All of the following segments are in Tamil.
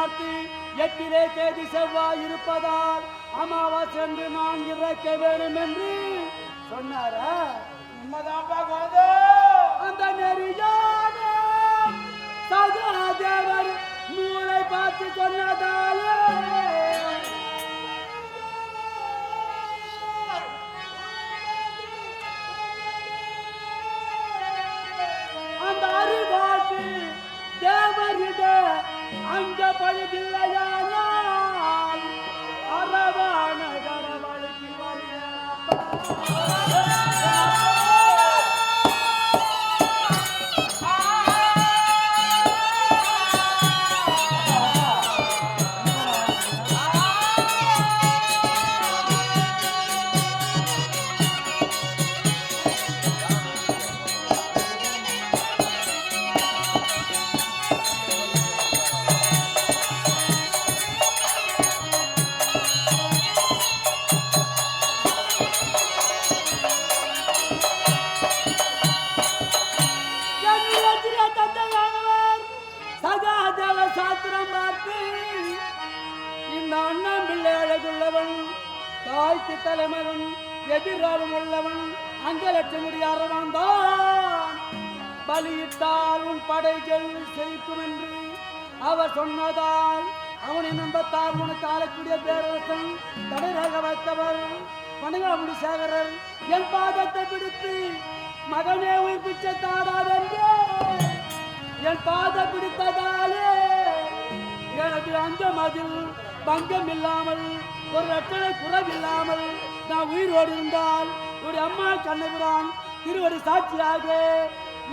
பார்த்து எட்டிலே தேதி செவ்வாய் இருப்பதால் அமாவாசை என்று நான் இறக்க வேண்டும் என்று சொன்னாரா? உண்மைதான்ப்பா குழந்தை அந்த நெறியான சகாதேவர் நூலை பார்த்து சொன்னதாலே அங்க பார்த்து இந்த அண்ணன் அழகுள்ளவன் தாய்க்கு தலைமகன் எதிராலும் உள்ளவன் அங்கலட்சுமி அறவன் தான். பலியிட்டாலும் படைகள் செய்யும் என்று அவர் சொன்னதால் அவனை நம்பத்தால் உனக்கு ஆளக்கூடிய பேரரசன் தடையாக வைத்தவர் பனகாமுடி சேகரர் என் பாதத்தை பிடித்து மகனே உயிர் பிச்சை தாடாதென்று என் பாதம் பிடித்ததாலே எனக்கு அஞ்சம் அதில் பங்கம் இல்லாமல் ஒரு ரட்டனை குறவில்லாமல் நான் உயிரோடு இருந்தால் ஒரு அம்மா கண்ணபுரான் திருவடி சாட்சியாக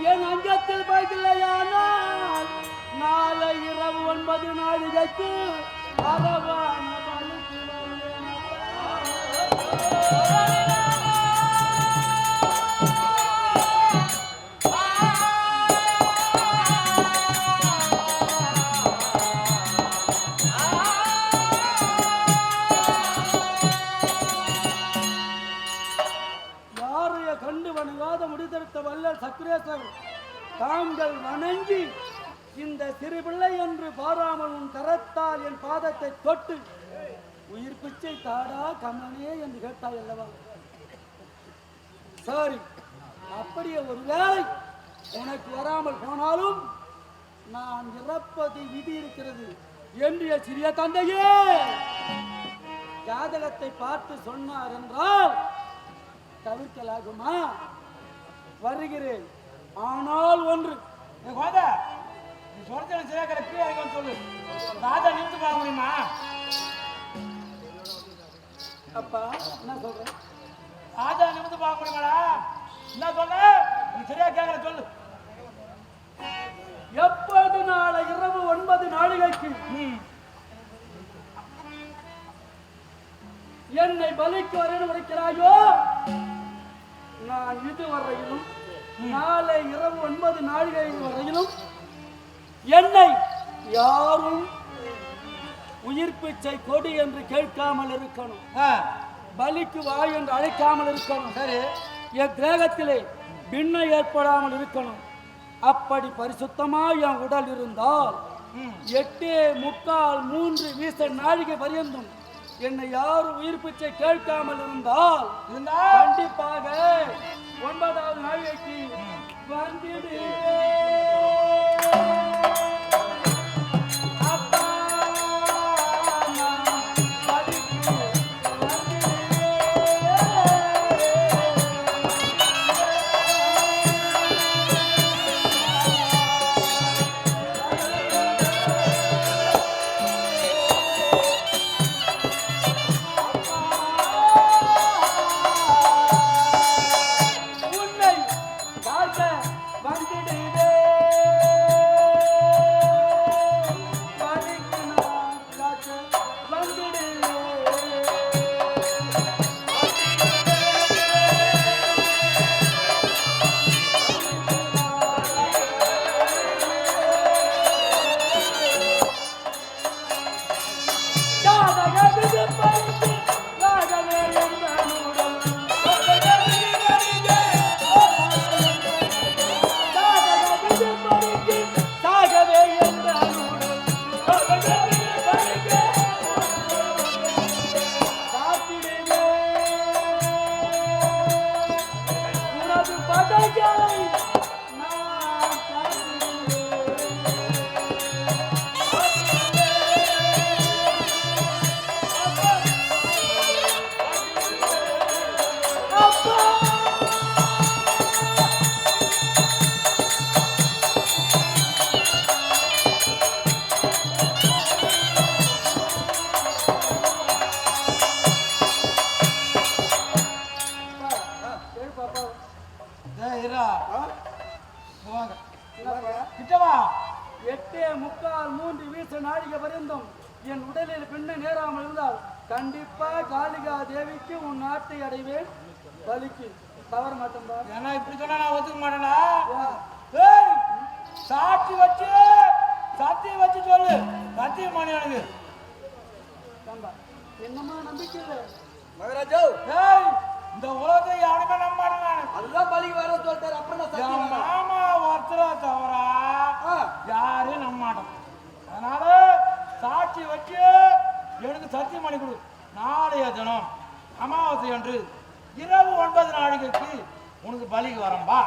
என் அங்கத்தில் பயத்தில்லையானால் நாளை இரவு ஒன்பது நாளிகைக்கு அரவான முடிதெடுத்த வல்லல் சக்கரேசர் தாங்கள் வணங்கி இந்த சிறு பிள்ளை என்று பாராமல் உன் கரத்தால் என் பாதத்தை தொட்டு உயிர் பிச்சை தாடா கமனே என்று கேட்டாய் அல்லவா? சரி அப்படியே ஒரு வேலை உனக்கு வராமல் போனாலும் நான் இறப்பது விதி இருக்கிறது என்று சிறிய தந்தையே! ஜாதகத்தை பார்த்து சொன்னார் என்றால் தவிர்க்கலாகுமா? வருகிறேன். ஆனால் ஒன்று. ஏய் குழந்தை நீ சொல்றது எனக்கு சரியா கிடையாது சொல்லு. ராஜா நிமிந்து பார்க்க முடியுமா அப்பா என்ன சொல்றேன் ராஜா நிமிந்து பார்க்க முடியுமாடா என்ன சொல்ல நீ சரியா கேட்கல சொல்லு. எப்போது நாளை இரவு ஒன்பது நாளிகைக்கு என்னை பலிக்கு வரேன் உரைக்கிறாயோ? நான் இதுவரையிலும் நாளை இரவு ஒன்பது நாழிகை வரையிலும் என்னை யாரும் உயிர் பிச்சை கொடி என்று கேட்காமல் இருக்கணும். பலிக்கு வா என்று அழைக்காமல் இருக்கணும். சரி. என் தேகத்திலே பின்ன ஏற்படாமல் இருக்கணும். அப்படி பரிசுத்தமாய் என் உடல் இருந்தால் எட்டே முக்கால் மூன்று வீச நாழிகை பரியந்தும் என்னை யாரும் உயிர் பிச்சை கேட்காமல் இருந்தால் இருந்தா கண்டிப்பாக ஒன்பதாவது நாளைக்கு வந்திடு முக்கால் மூன்று வீச நாழிகை வரைந்தும் என் உடலில் பின்ன நேராமல் இருந்தால் கண்டிப்பா காளிகா தேவிக்கு உன் நாட்டை அடைவேன். பலிக்கு. தவற மாட்டேன் பா. ஏன்னா இப்படி சொன்னா நான் ஒத்துக்க மாட்டேனா சாட்சி வச்சு சத்தியம் வச்சு சொல்லு. சத்தியம் பண்ணி எனக்கு? என்னம்மா நம்பிக்கை இல்லை மகாராஜா. டேய் இந்த உலகத்தை யாருமே நம்ப மாட்டேன். அதுதான் பலிக்கு வர சொல்லிட்டாரு. அப்புறம். மாமா ஒருத்தரை தவிர ஆ, யாரையும் நம்ப மாட்டோம் அதனால சாட்சி வச்சு எனக்கு சத்தியம் பண்ணி கொடு. நாளைய தினம் அமாவாசை அன்று இரவு ஒன்பது நாழிகைக்கு உனக்கு பலிக்கு வரம்பா.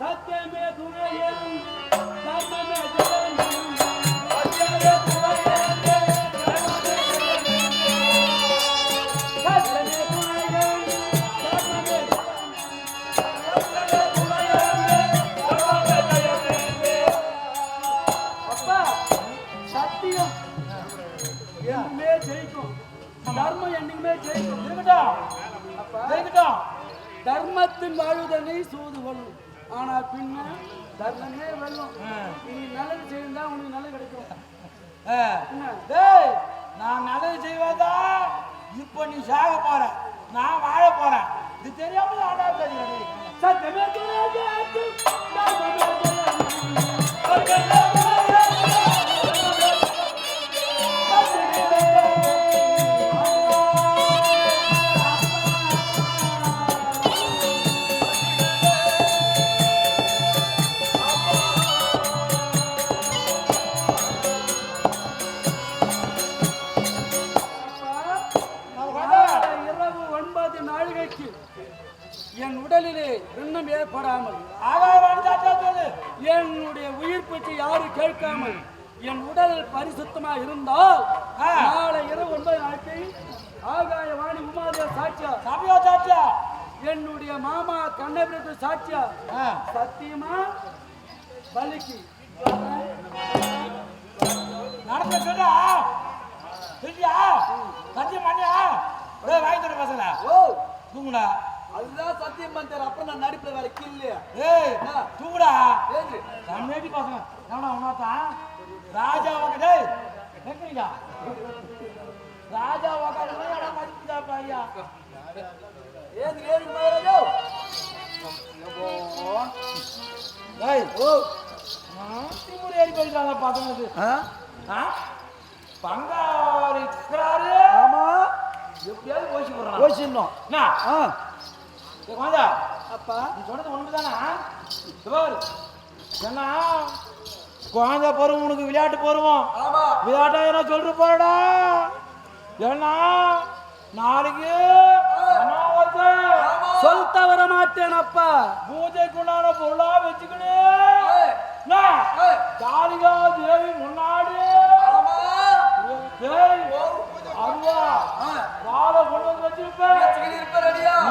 சத்தியமே துணையேன் சத்தியமே என்றுமே ஜெயிக்கும். தர்மம் என்னைக்குமே ஜெயிக்கும். இருக்கட்டும் அப்பா இருக்கட்டும் தர்மத்தின் வாழ்வுதனை சூது கொள்ளும். ஆனா பின்ன தர்மமே வெல்லும். நீ நல்லது செய்தா உனக்கு நல்லது கிடைக்கும். டேய் நான் நல்லது செய்வதா? இப்போ நீ சாக போற. நான் வாழ போறேன். இது தெரியாம ஆடா தெரியும். பரிசுத்தமா இருந்தால். நாளை இரவு ஒன்பது நாட்கள் ஆகாய வாணி உமாதேவ சாட்சியா? சபையோ சாச்சா என்னுடைய மாமா கண்ணபிரத்து சாட்சியா. சத்தியமா? பலிக்கு. நடந்த சொல்றா? சொல்லியா சத்தியம் பண்ணியா? ஒரே வாங்கி தர பசங்க ஓ. தூங்குடா. அதுதான் சத்தியம் பண்ணிட்டாரு அப்புறம் நான் நடிப்புல வேற கில்லு ஏய் தூங்குடா. ஏது கண்ணேடி பசங்க எவனா உனாத்தான் ராஜா உக்க டேய் கேக்குறீங்க ராஜா உக்காந்து எடா மதிப்புதா பையா ஏது ஏது ஓ திமுறை ஏறி போயிட்டாங்க பசங்களுக்கு? ஆ? பங்காரி இருக்கிறாரு. ஆமா. எப்படியாவது போச்சு போடுறான். குழந்தா அப்பா. நீ சொன்னது உண்மைதானா என்ன குழந்தை பருவம் உனக்கு விளையாட்டு பருவம். விளையாட்டா சொல்லிட்டு போறடா ஏன்னா நாளைக்கு சொல் தவற மாட்டேன் அப்பா. பூஜைக்குண்டான பொருளா வச்சுக்கணு காளிகா தேவி முன்னாடி. வாழை கொண்டு வந்து வச்சிருப்பேன்?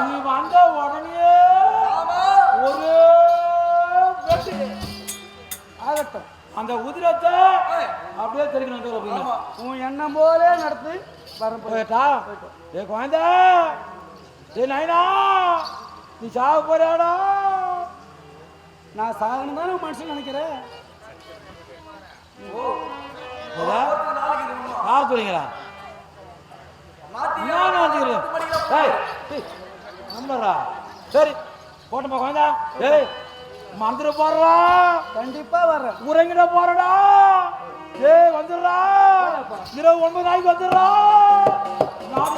நீ வந்த உடனே. ஒரு ஆகட்டும். அந்த உதிரத்தை அப்படியே தெரிக்கணும் அப்படின்னு. உன் எண்ணம் போலே நடத்து போய் போயிட்டா? ஏ குழந்தை ஏ நைனா நீ சாக போறியாடா? நான் சாகணும் தானே மனுஷன் நினைக்கிறேன். ஏய், நம்புறா. சரி போட்டோமா குழந்தா. ஏய் மந்திர போடுறா. கண்டிப்பா வர்றேன். உறங்கிட போறடா ஏய் வந்துடுறா. இரவு ஒன்பது நாளைக்கு வந்துடுறா நான்